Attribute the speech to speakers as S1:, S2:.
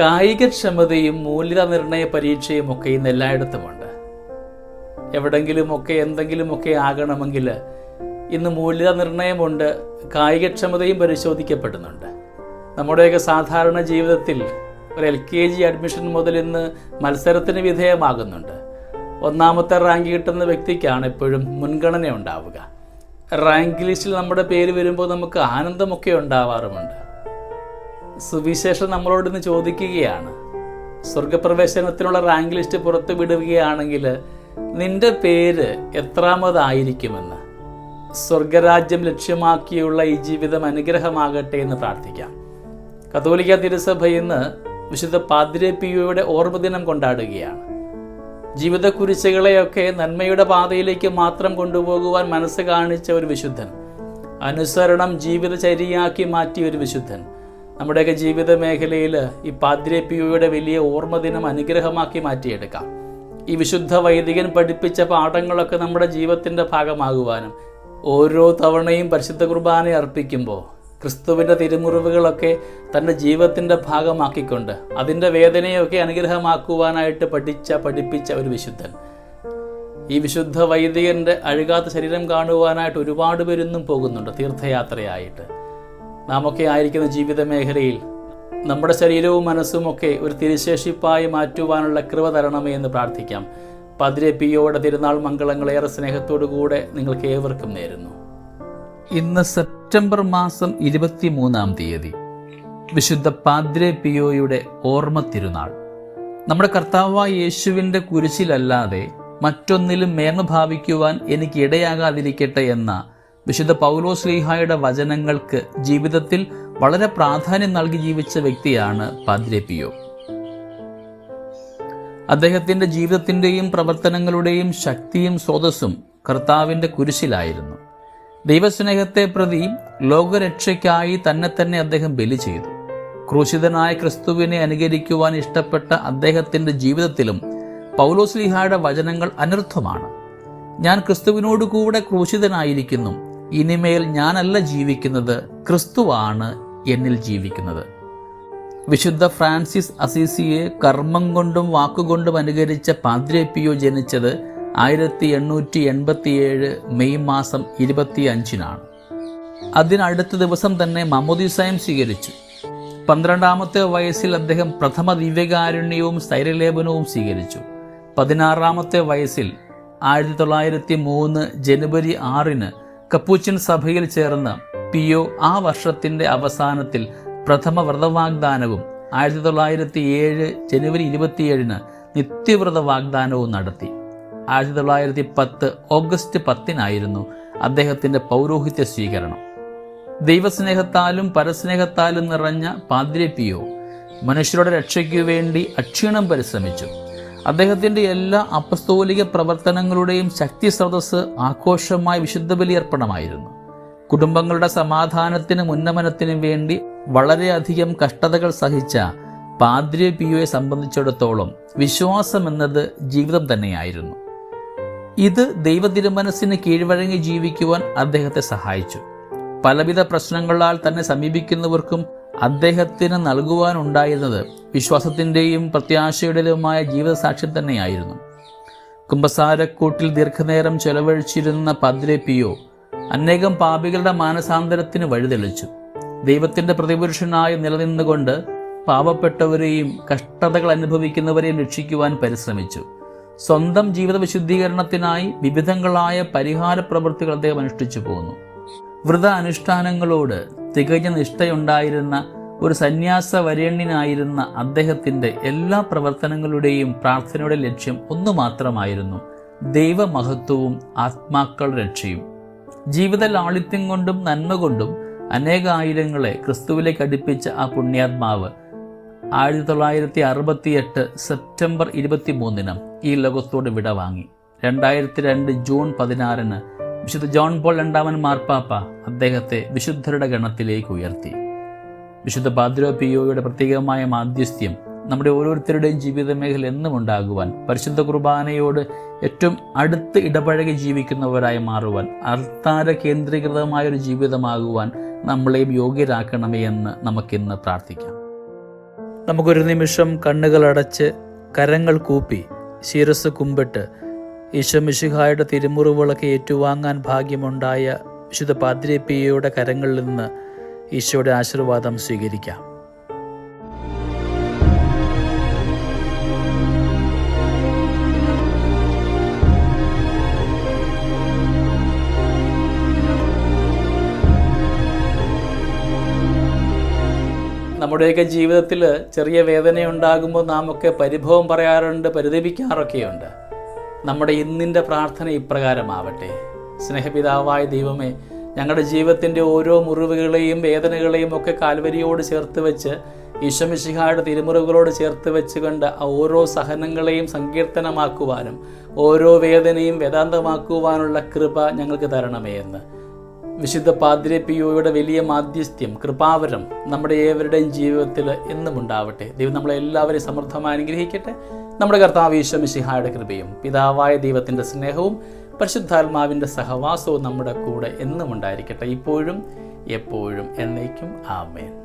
S1: കായികക്ഷമതയും മൂല്യനിർണയ പരീക്ഷയും ഒക്കെ ഇന്ന് എല്ലായിടത്തുമുണ്ട്. എവിടെങ്കിലുമൊക്കെ എന്തെങ്കിലുമൊക്കെ ആകണമെങ്കിൽ ഇന്ന് മൂല്യനിർണയമുണ്ട് കായികക്ഷമതയും പരിശോധിക്കപ്പെടുന്നുണ്ട്. നമ്മുടെയൊക്കെ സാധാരണ ജീവിതത്തിൽ ഒരു എൽ കെ ജി അഡ്മിഷൻ മുതൽ ഇന്ന് മത്സരത്തിന് വിധേയമാകുന്നുണ്ട്. ഒന്നാമത്തെ റാങ്ക് കിട്ടുന്ന വ്യക്തിക്കാണ് എപ്പോഴും മുൻഗണന ഉണ്ടാവുക റാങ്ക് ലിസ്റ്റിൽ നമ്മുടെ പേര് വരുമ്പോൾ നമുക്ക് ആനന്ദമൊക്കെ ഉണ്ടാവാറുമുണ്ട്. സുവിശേഷം നമ്മളോട് ഇന്ന് ചോദിക്കുകയാണ്. സ്വർഗപ്രവേശനത്തിനുള്ള റാങ്ക് ലിസ്റ്റ് പുറത്തു വിടുകയാണെങ്കിൽ നിന്റെ പേര് എത്രാമതായിരിക്കുമെന്ന്. സ്വർഗരാജ്യം ലക്ഷ്യമാക്കിയുള്ള ഈ ജീവിതം അനുഗ്രഹമാകട്ടെ എന്ന് പ്രാർത്ഥിക്കാം. കത്തോലിക്ക തിരുസഭ ഇന്ന് വിശുദ്ധ പാതിരെ പിയുടെ ഓർമ്മദിനം കൊണ്ടാടുകയാണ്. ജീവിത കുരിശുകളെയൊക്കെ നന്മയുടെ പാതയിലേക്ക് മാത്രം കൊണ്ടുപോകുവാൻ മനസ്സ് കാണിച്ച ഒരു വിശുദ്ധൻ അനുസരണം ജീവിതചര്യയാക്കി മാറ്റിയ ഒരു വിശുദ്ധൻ നമ്മുടെയൊക്കെ ജീവിത മേഖലയിൽ ഈ പാദ്രെ പിയോയുടെ വലിയ ഓർമ്മദിനം അനുഗ്രഹമാക്കി മാറ്റിയെടുക്കാം. ഈ വിശുദ്ധ വൈദികൻ പഠിപ്പിച്ച പാഠങ്ങളൊക്കെ നമ്മുടെ ജീവിതത്തിന്റെ ഭാഗമാകുവാനും ഓരോ തവണയും പരിശുദ്ധ കുർബാന അർപ്പിക്കുമ്പോൾ ക്രിസ്തുവിന്റെ തിരുമുറിവുകളൊക്കെ തന്റെ ജീവിതത്തിന്റെ ഭാഗമാക്കിക്കൊണ്ട് അതിന്റെ വേദനയൊക്കെ അനുഗ്രഹമാക്കുവാനായിട്ട് പഠിച്ച പഠിപ്പിച്ച ഒരു വിശുദ്ധൻ. ഈ വിശുദ്ധ വൈദികന്റെ അഴുകാത്ത ശരീരം കാണുവാനായിട്ട് ഒരുപാട് പേരൊന്നും പോകുന്നുണ്ട് തീർത്ഥയാത്രയായിട്ട്. നാം ഒക്കെ ആയിരിക്കുന്ന ജീവിത മേഖലയിൽ നമ്മുടെ ശരീരവും മനസ്സും ഒക്കെ ഒരു തിരുശേഷിപ്പായി മാറ്റുവാനുള്ള കൃപ തരണമേ എന്ന് പ്രാർത്ഥിക്കാം. പതിരെ പിയോടെ തിരുനാൾ മംഗളങ്ങളേറെ സ്നേഹത്തോടു കൂടെ നിങ്ങൾക്ക് ഏവർക്കും നേരുന്നു. ഇന്ന് സെപ്റ്റംബർ മാസം ഇരുപത്തി മൂന്നാം തീയതി. വിശുദ്ധ പാദ്രെ പിയോയുടെ ഓർമ്മ തിരുനാൾ. നമ്മുടെ കർത്താവായ യേശുവിന്റെ കുരിശിലല്ലാതെ മറ്റൊന്നിലും മേന്മ ഭാവിക്കുവാൻ എനിക്ക് ഇടയാകാതിരിക്കട്ടെ എന്ന വിശുദ്ധ പൗലോ ലീഹായുടെ വചനങ്ങൾക്ക് ജീവിതത്തിൽ വളരെ പ്രാധാന്യം നൽകി ജീവിച്ച വ്യക്തിയാണ് പാദ്രെ പിയോ. അദ്ദേഹത്തിന്റെ ജീവിതത്തിന്റെയും പ്രവർത്തനങ്ങളുടെയും ശക്തിയും സ്രോതസ്സും കർത്താവിന്റെ കുരിശിലായിരുന്നു. ദൈവസ്നേഹത്തെ പ്രതി ലോകരക്ഷയ്ക്കായി തന്നെ തന്നെ അദ്ദേഹം ബലി ചെയ്തു. ക്രൂശിതനായ ക്രിസ്തുവിനെ അനുകരിക്കുവാൻ ഇഷ്ടപ്പെട്ട അദ്ദേഹത്തിന്റെ ജീവിതത്തിലും പൗലോസ്ലിഹായുടെ വചനങ്ങൾ അനർത്ഥമാണ്. ഞാൻ ക്രിസ്തുവിനോട് കൂടെ ക്രൂശിതനായിരിക്കുന്നു. ഇനിമേൽ ഞാനല്ല ജീവിക്കുന്നത് ക്രിസ്തുവാണ് എന്നിൽ ജീവിക്കുന്നത്. വിശുദ്ധ ഫ്രാൻസിസ് അസീസിയെ കർമ്മം കൊണ്ടും വാക്കുകൊണ്ടും അനുകരിച്ച പാദ്രേപ്പിയോ പിയോ ജനിച്ചത് ആയിരത്തി എണ്ണൂറ്റി എൺപത്തിയേഴ് മെയ് മാസം ഇരുപത്തി അഞ്ചിനാണ് അതിനടുത്ത ദിവസം തന്നെ മമോദിസായം സ്വീകരിച്ചു. പന്ത്രണ്ടാമത്തെ വയസ്സിൽ അദ്ദേഹം പ്രഥമ ദിവ്യകാരുണ്യവും സ്ഥൈര്യലേപനവും സ്വീകരിച്ചു. പതിനാറാമത്തെ വയസ്സിൽ ആയിരത്തി തൊള്ളായിരത്തി മൂന്ന് ജനുവരി ആറിന് കപ്പൂച്ചിൻ സഭയിൽ ചേർന്ന പിയോ ആ വർഷത്തിന്റെ അവസാനത്തിൽ പ്രഥമ വ്രതവാഗ്ദാനവും ആയിരത്തി തൊള്ളായിരത്തി ഏഴ് ജനുവരി ഇരുപത്തിയേഴിന് നിത്യവ്രത വാഗ്ദാനവും നടത്തി. ആയിരത്തി തൊള്ളായിരത്തി പത്ത് ഓഗസ്റ്റ് പത്തിനായിരുന്നു അദ്ദേഹത്തിന്റെ പൗരോഹിത്യ സ്വീകരണം. ദൈവസ്നേഹത്താലും പരസ്നേഹത്താലും നിറഞ്ഞ പാദ്രി പിയോ മനുഷ്യരുടെ രക്ഷയ്ക്കു വേണ്ടി അക്ഷീണം പരിശ്രമിച്ചു. അദ്ദേഹത്തിന്റെ എല്ലാ അപസ്തോലിക പ്രവർത്തനങ്ങളുടെയും ശക്തി സ്രോതസ് ആഘോഷമായ വിശുദ്ധ ബലിയർപ്പണമായിരുന്നു കുടുംബങ്ങളുടെ സമാധാനത്തിനും ഉന്നമനത്തിനും വേണ്ടി വളരെയധികം കഷ്ടതകൾ സഹിച്ച പാദ്രി പിയോയെ സംബന്ധിച്ചിടത്തോളം വിശ്വാസം എന്നത് ജീവിതം തന്നെയായിരുന്നു. ഇത് ദൈവതിരുമനസ്സിന് കീഴ്വഴങ്ങി ജീവിക്കുവാൻ അദ്ദേഹത്തെ സഹായിച്ചു. പലവിധ പ്രശ്നങ്ങളാൽ തന്നെ സമീപിക്കുന്നവർക്കും അദ്ദേഹത്തിന് നൽകുവാനുണ്ടായിരുന്നത് വിശ്വാസത്തിന്റെയും പ്രത്യാശയുടേതുമായ ജീവിതസാക്ഷ്യം തന്നെയായിരുന്നു. കുംഭസാരക്കൂട്ടിൽ ദീർഘനേരം ചെലവഴിച്ചിരുന്ന പദ്രെ പിയോ അനേകം പാപികളുടെ മാനസാന്തരത്തിന് വഴിതെളിച്ചു. ദൈവത്തിന്റെ പ്രതിപുരുഷനായി നിലനിന്നുകൊണ്ട് പാവപ്പെട്ടവരെയും കഷ്ടതകൾ അനുഭവിക്കുന്നവരെയും രക്ഷിക്കുവാൻ പരിശ്രമിച്ചു. സ്വന്തം ജീവിത വിശുദ്ധീകരണത്തിനായി വിവിധങ്ങളായ പരിഹാര പ്രവൃത്തികൾ അദ്ദേഹം അനുഷ്ഠിച്ചു പോന്നു. വ്രത അനുഷ്ഠാനങ്ങളോട് തികഞ്ഞ നിഷ്ഠയുണ്ടായിരുന്ന ഒരു സന്യാസ വരേണ്യനായിരുന്ന അദ്ദേഹത്തിന്റെ എല്ലാ പ്രവർത്തനങ്ങളുടെയും പ്രാർത്ഥനയുടെ ലക്ഷ്യം ഒന്നു മാത്രമായിരുന്നു ദൈവമഹത്വവും ആത്മാക്കൾ രക്ഷയും. ജീവിത ലാളിത്യം കൊണ്ടും നന്മ കൊണ്ടും അനേകായിരങ്ങളെ ക്രിസ്തുവിലേക്ക് അടുപ്പിച്ച ആ പുണ്യാത്മാവ് ആയിരത്തി തൊള്ളായിരത്തി അറുപത്തിയെട്ട് സെപ്റ്റംബർ ഇരുപത്തി മൂന്നിന് ഈ ലോകത്തോട് വിടവാങ്ങി. രണ്ടായിരത്തി രണ്ട് ജൂൺ പതിനാറിന് വിശുദ്ധ ജോൺ പോൾ രണ്ടാമൻ മാർപ്പാപ്പ അദ്ദേഹത്തെ വിശുദ്ധരുടെ ഗണത്തിലേക്ക് ഉയർത്തി. വിശുദ്ധ പാദ്രോ പിയോയുടെ പ്രത്യേകമായ മാധ്യസ്ഥ്യം നമ്മുടെ ഓരോരുത്തരുടെയും ജീവിത മേഖല എന്നും ഉണ്ടാകുവാൻ പരിശുദ്ധ കുർബാനയോട് ഏറ്റവും അടുത്ത് ഇടപഴകി ജീവിക്കുന്നവരായി മാറുവാൻ അർത്ഥാര കേന്ദ്രീകൃതമായ ഒരു ജീവിതമാകുവാൻ നമ്മളെയും യോഗ്യരാക്കണമേ എന്ന് നമുക്കിന്ന് പ്രാർത്ഥിക്കാം. നമുക്കൊരു നിമിഷം കണ്ണുകൾ അടച്ച് കരങ്ങൾ കൂപ്പി ശിരസ് കുമ്പിട്ട് ഈശോ മിശിഹായുടെ തിരുമുറിവുകളൊക്കെ ഏറ്റുവാങ്ങാൻ ഭാഗ്യമുണ്ടായ വിശുദ്ധ പാദ്രിപ്പിയയുടെ കരങ്ങളിൽ നിന്ന് ഈശോയുടെ ആശീർവാദം സ്വീകരിക്കാം. നമ്മുടെയൊക്കെ ജീവിതത്തിൽ ചെറിയ വേദനയുണ്ടാകുമ്പോൾ നാം ഒക്കെ പരിഭവം പറയാറുണ്ട് പരിതപിക്കാറൊക്കെയുണ്ട്. നമ്മുടെ ഇന്നിന്റെ പ്രാർത്ഥന ഇപ്രകാരമാവട്ടെ. സ്നേഹപിതാവായ ദൈവമേ ഞങ്ങളുടെ ജീവിതത്തിന്റെ ഓരോ മുറിവുകളെയും വേദനകളെയും ഒക്കെ കാൽവരിയോട് ചേർത്ത് വെച്ച് ഈശ്വമിശിഹായുടെ തിരുമുറിവുകളോട് ചേർത്ത് വെച്ചുകൊണ്ട് ആ ഓരോ സഹനങ്ങളെയും സങ്കീർത്തനമാക്കുവാനും ഓരോ വേദനയും വേദാന്തമാക്കുവാനുള്ള കൃപ ഞങ്ങൾക്ക് തരണമേ എന്ന്. വിശുദ്ധ പാദ്രെ പിയോയുടെ വലിയ മാധ്യസ്ഥ്യം കൃപാവരം നമ്മുടെ ഏവരുടെയും ജീവിതത്തിൽ എന്നും ഉണ്ടാവട്ടെ. ദൈവം നമ്മളെ എല്ലാവരെയും സമൃദ്ധമായി അനുഗ്രഹിക്കട്ടെ. നമ്മുടെ കർത്താവ് ഈശ്വമിഷിഹായുടെ കൃപയും പിതാവായ ദൈവത്തിന്റെ സ്നേഹവും പരിശുദ്ധാത്മാവിന്റെ സഹവാസവും നമ്മുടെ കൂടെ എന്നും ഉണ്ടായിരിക്കട്ടെ. ഇപ്പോഴും എപ്പോഴും എന്നേക്കും. ആമേൻ.